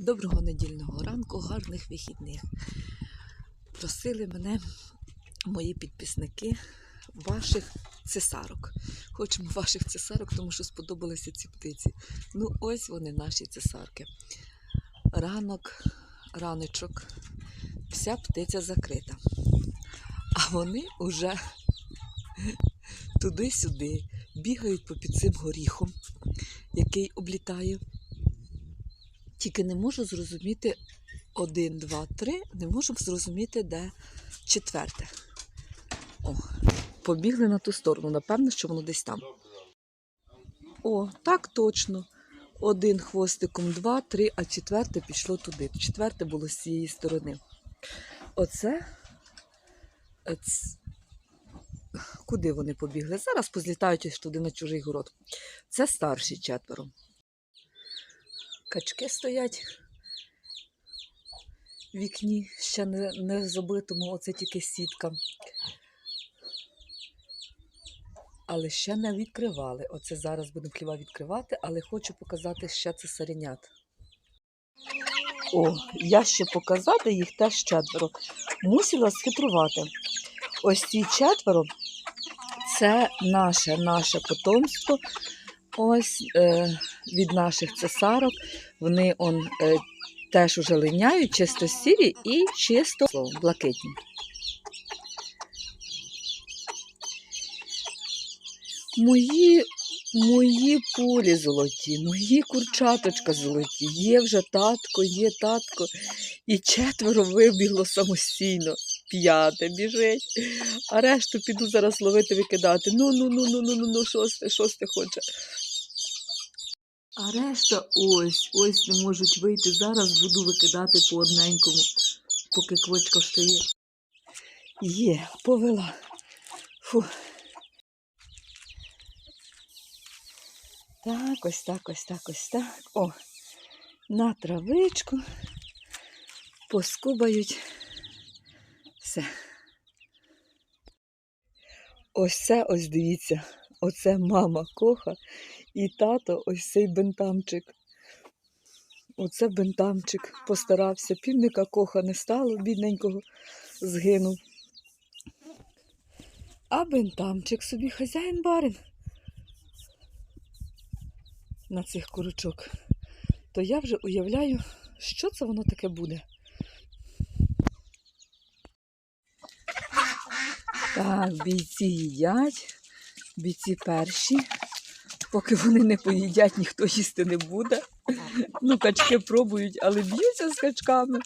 Доброго недільного ранку, гарних вихідних. Просили мене мої підписники ваших цесарок. Хочемо ваших цесарок, тому що сподобалися ці птиці. Ну, ось вони, наші цесарки. Ранок, раночок, вся птиця закрита. А вони вже туди-сюди бігають по під цим горіхом, який облітає. Тільки не можу зрозуміти один, два, три, не можу зрозуміти, де четверте. О, побігли на ту сторону. Напевно, що воно десь там. О, так точно. Один хвостиком, два, три, а четверте пішло туди. Четверте було з цієї сторони. Оце. е, ц- Куди вони побігли? Зараз позлітають туди на чужий город. Це старші четверо. Качки стоять в вікні, ще не, не забитому, оце тільки сітка. Але ще не відкривали. Оце зараз будемо хліба відкривати, але хочу показати ще це цесаренят. О, я ще показати їх теж четверо. Мусила схитрувати. Ось ці четверо це наше, наше потомство. Ось е, від наших цесарок. Вони он, е, теж уже линяють, чисто сірі і чисто блакитні. Мої, мої пулі золоті, мої курчаточка золоті. Є вже татко, є татко. І четверо вибігло самостійно. П'яте біжить. А решту піду зараз ловити, викидати. Ну, ну, ну, ну, ну, ну, ну, шосте, шосте хоче. А решта ось, ось не можуть вийти. Зараз буду викидати по одненькому, поки квочка ще є. Є, повела. Фу. Так, ось так, ось так, ось так. О, на травичку. Поскубають. Все. Ось це, ось дивіться. Оце мама коха і тато ось цей бентамчик. Оце бентамчик постарався. Півника коха не стало, бідненького згинув. А бентамчик собі хазяїн барин на цих курочок. То я вже уявляю, що це воно таке буде. Так, бійці їдять, бійці перші. Поки вони не поїдять, ніхто їсти не буде. Ну, качки пробують, але б'ються з качками.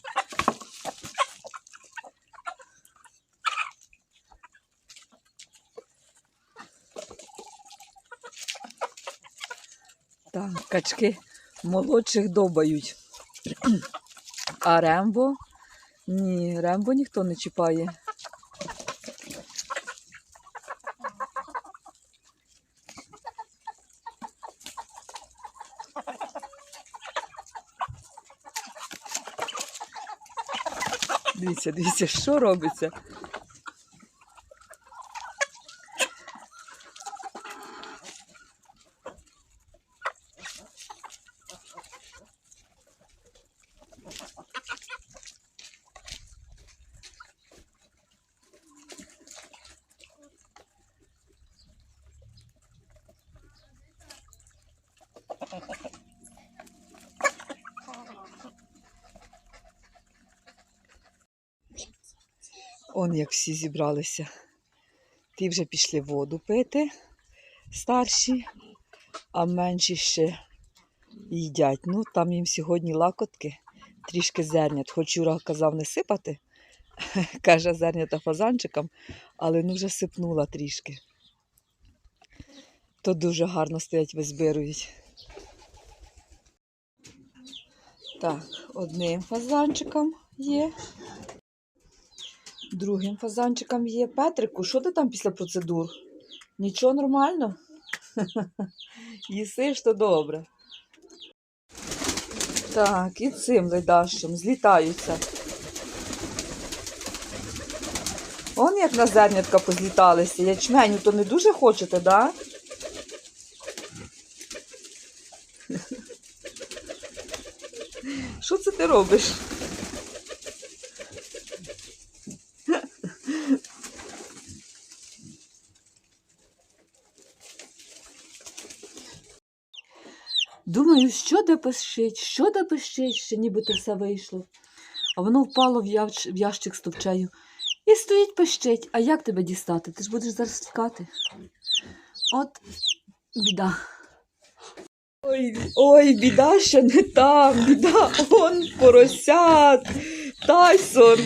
Так, качки молодших добають. А рембо? Ні, рембо ніхто не чіпає. Дивіться, дивіться, що робиться. Он як всі зібралися. Ті вже пішли воду пити, старші, а менші ще їдять. Ну, там їм сьогодні лакотки, трішки зернят. Хоч Юра казав не сипати, каже зернята фазанчикам, але ну вже сипнула трішки. То дуже гарно стоять, визбирують. Так, одним фазанчиком є. Другим фазанчиком є. Петрику, що ти там після процедур? Нічого нормально? Їсиш, то добре. Так, і цим ледащим злітаються. Он як на зернятка позліталися. Ячменю то не дуже хочете, да? Що це ти робиш? Думаю, що де пищить, що де пищить, ще нібито все вийшло. А воно впало в, явч... в ящик з товчею. І стоїть пищить. А як тебе дістати? Ти ж будеш зараз тікати. От біда. Ой, ой, біда ще не там, біда, он поросят. Тайсон.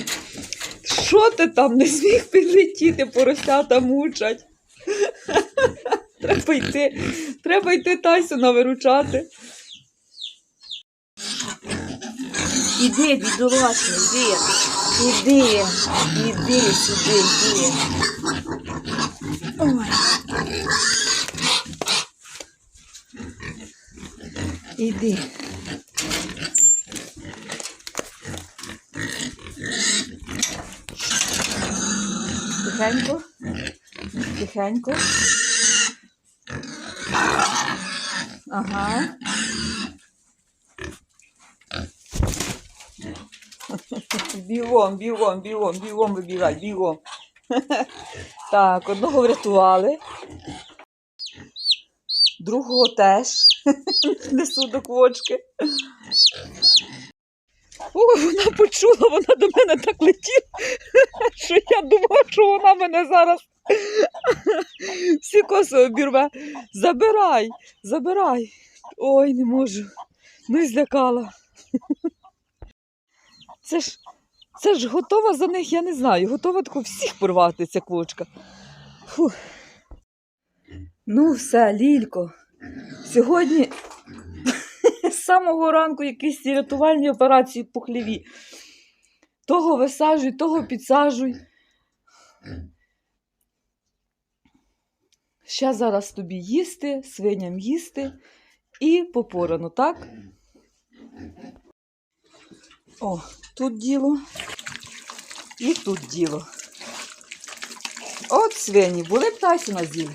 Що ти там не зміг підлетіти, поросята мучать. Треба йти, треба йти Тайсона виручати. Іди, бідолашний, іди. Іди, іди сюди, іди. Ой. Іди. Тихенько. Тихенько. Ага. Бігом, бігом, бігом, бігом вибігай, бігом. Так, одного врятували. Другого теж несу до квочки. Ой, вона почула, вона до мене так летіла, що я думала, що вона мене зараз всі коси обірве. Забирай, забирай. Ой, не можу. Ну злякала. Це ж, це ж готова за них, я не знаю. Готова тако всіх порвати ця квочка. Фу. Ну, все, Лілько. Сьогодні з самого ранку якісь рятувальні операції по хліві. Того висаджуй, того підсаджуй. Ще зараз тобі їсти, свиням їсти і попорано, так? О, тут діло. І тут діло. От свині, були б Тайсона з'їли.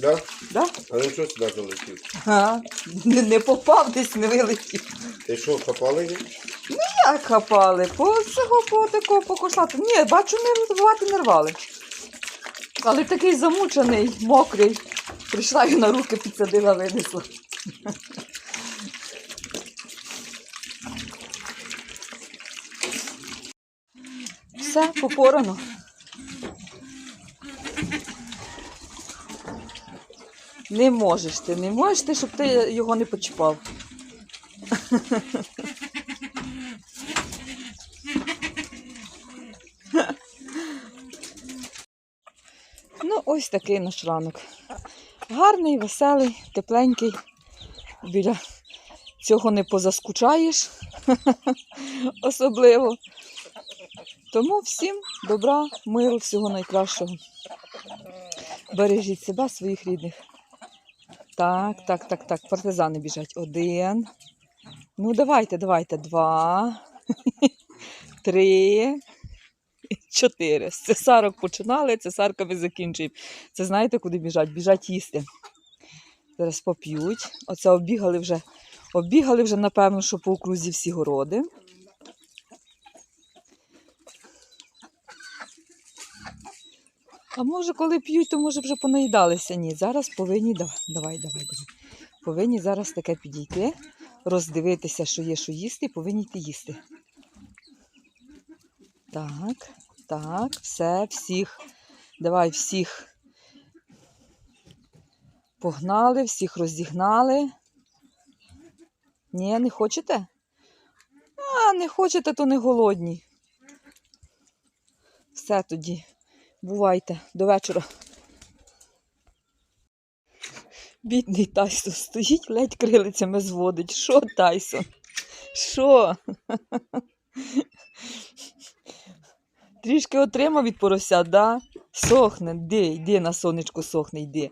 Да? Да? А ну що сюди залетів? А, не, не попав, десь не вилетів. Ти що, хапали їх? Як хапали? По цього по такого покошлати. Ні, бачу, не рвати не рвали. Але такий замучений, мокрий. Прийшла і на руки підсадила, винесла. Все, попорано. Не можеш ти, не можеш ти, щоб ти його не почіпав. Ну, ось такий наш ранок. Гарний, веселий, тепленький. Біля цього не позаскучаєш особливо. Тому всім добра, миру, всього найкращого. Бережіть себе, своїх рідних. Так, так, так, так. Партизани біжать. Один. Ну, давайте, давайте. Два. Три. Чотири. З цесарок починали, цесарками закінчуємо. Це знаєте, куди біжать? Біжать їсти. Зараз поп'ють. Оце оббігали вже. Оббігали вже, напевно, що по окрузі всі городи. А може, коли п'ють, то може вже понаїдалися. Ні, зараз повинні. Давай, давай, давай. Повинні зараз таке підійти, роздивитися, що є, що їсти, і повинні йти їсти. Так, так, все, всіх. Давай всіх. Погнали, всіх роздігнали. Ні, не хочете? А, не хочете, то не голодні. Все тоді. Бувайте, до вечора. Бідний Тайсон стоїть, ледь крилицями зводить. Що, Тайсон? Що? Трішки отримав від порося, да? Сохне, йди, йди на сонечко сохне, йди.